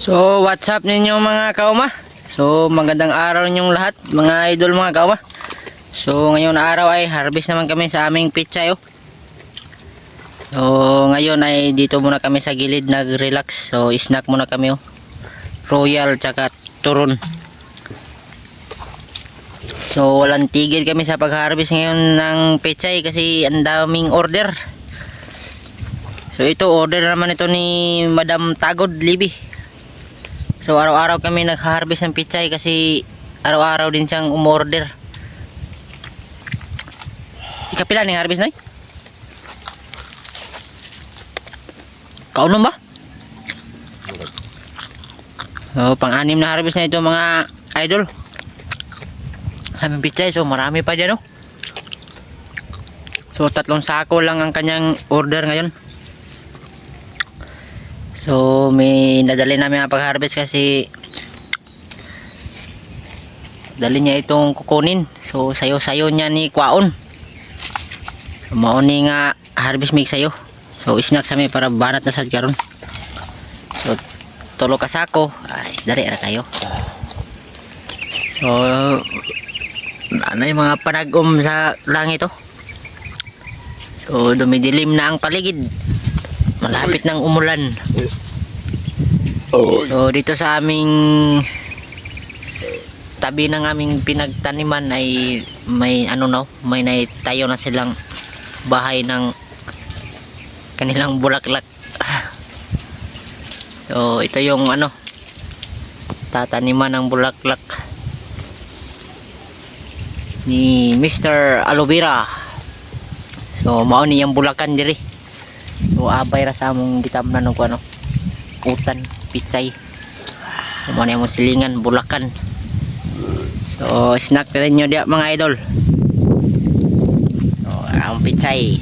So, what's up ninyo mga kauma? So, magandang araw ninyong lahat, mga idol mga kauma. So, ngayon na araw ay harvest naman kami sa aming pichay. Oh. So, ngayon ay dito muna kami sa gilid nag-relax. So, snack muna kami. Oh. Royal tsaka turon. So, walang tigil kami sa pag-harvest ngayon ng pechay kasi ang daming order. So, ito order naman ito ni Madam Tagod Libby. So, araw-araw kami nag-harvest ng pechay kasi araw-araw din siyang umorder. Ikapila ni harvest na Kaunom ba? So, pang-anim na harvest na ito mga idol. Aming pichay, so marami pa dyan, oh. So, tatlong sako lang ang kanyang order ngayon. So, may nadali namin ang pag-harvest kasi dali niya itong kukunin. So, sayo-sayo niya ni Kwaon. So, mauni nga harvest mix sayo. So, snack sa para banat na sad karon. So, tulo ka sako. Ay, dali ra kayo. So, ano yung mga panagom sa langit oh. So dumidilim na ang paligid. Malapit ng umulan. So dito sa aming tabi ng aming pinagtaniman ay may ano no, may naitayo na silang bahay ng kanilang bulaklak. So ito yung ano tataniman ng bulaklak ni Mr. Aloe Vera. So mao ni yung bulakan diri. So abay ra sa among gitamnan og ano utan pitsay. So mao ni among silingan bulakan. So snack na rin nyo diya mga idol. So ang pitsay.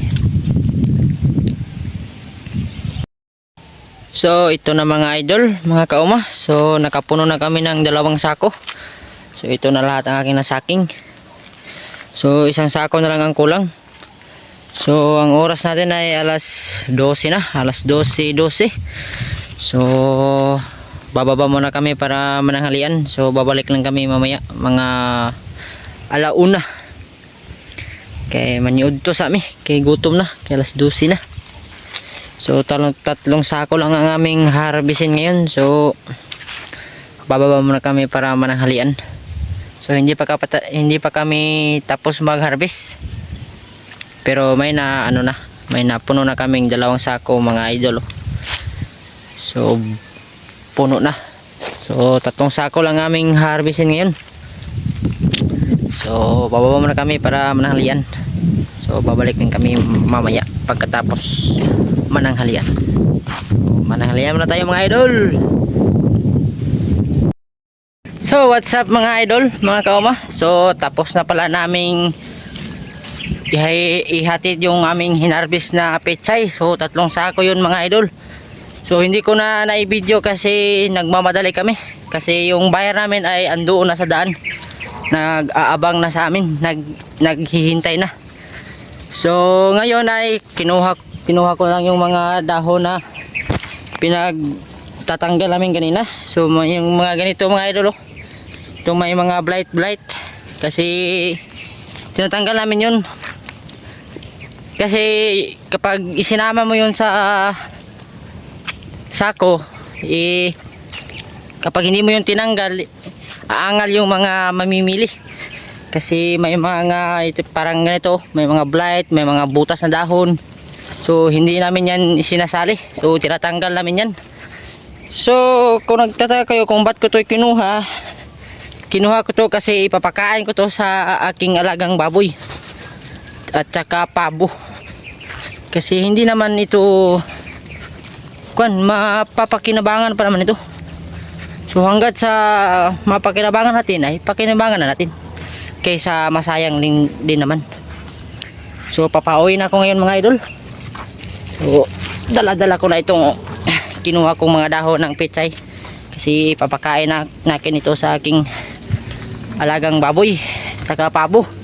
So ito na mga idol, mga kauma. So nakapuno na kami ng dalawang sako. So ito na lahat ang aking nasaking. So isang sako na lang ang kulang. So ang oras natin ay alas 12 na, alas 12:12. So bababa muna kami para mananghalian. So babalik lang kami mamaya mga alauna. Kay maniud to sa amin, kay gutom na, kay alas 12 na. So tatlong, tatlong sako lang ang aming harvestin ngayon. So bababa muna kami para mananghalian. So hindi pa kapata, hindi pa kami tapos mag-harvest. Pero may na ano na, may napuno na kaming dalawang sako mga idol. oh. So puno na. So tatlong sako lang aming harvestin ngayon. So bababa muna kami para mananghalian. So babalik din kami mamaya pagkatapos mananghalian. So mananghalian muna tayo mga idol. So what's up mga idol, mga kauma? So tapos na pala naming ihatid yung aming hinarvest na pechay. So tatlong sako yun mga idol. So hindi ko na na-video kasi nagmamadali kami. Kasi yung buyer namin ay andoon na sa daan. Nag-aabang na sa amin, nag naghihintay na. So ngayon ay kinuha kinuha ko lang yung mga dahon na pinagtatanggal namin kanina. So yung mga ganito mga idol oh. Itong may mga blight blight kasi tinatanggal namin yun. Kasi kapag isinama mo yun sa sako, eh kapag hindi mo yun tinanggal, aangal yung mga mamimili. Kasi may mga ito, parang ganito, may mga blight, may mga butas na dahon. So hindi namin yan isinasali. So tinatanggal namin yan. So kung nagtataka kayo kung ba't ko to kinuha, kinuha ko to kasi ipapakain ko to sa aking alagang baboy. At saka pabo. Kasi hindi naman ito kuan mapapakinabangan pa naman ito. So hanggat sa mapakinabangan natin ay pakinabangan na natin kaysa masayang din, din naman. So papauwi na ako ngayon mga idol. So dala-dala ko na itong kinuha kong mga dahon ng pechay kasi papakain na nakin ito sa aking alagang baboy saka pabo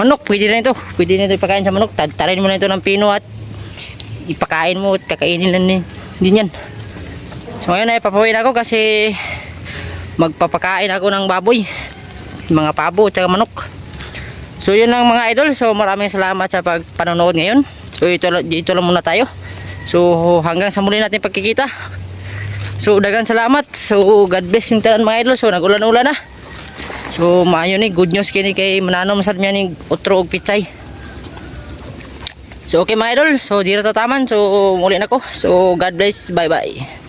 manok pwede na ito pwede na ito ipakain sa manok tatarin mo na ito ng pino at ipakain mo at kakainin lang din, din yan So ngayon ay papawin ako kasi magpapakain ako ng baboy. Mga pabo at manok. So yun lang mga idol. So maraming salamat sa pagpanonood ngayon. So ito, dito lang muna tayo. So hanggang sa muli natin pagkikita. So dagan salamat. So God bless yung tanan mga idol. So nagulan-ulan na. So maayo ni good news kini kay mananom sad niya ni otro og pichay. So okay mga idol. So dito tataman. So muli na ko. So God bless. Bye bye.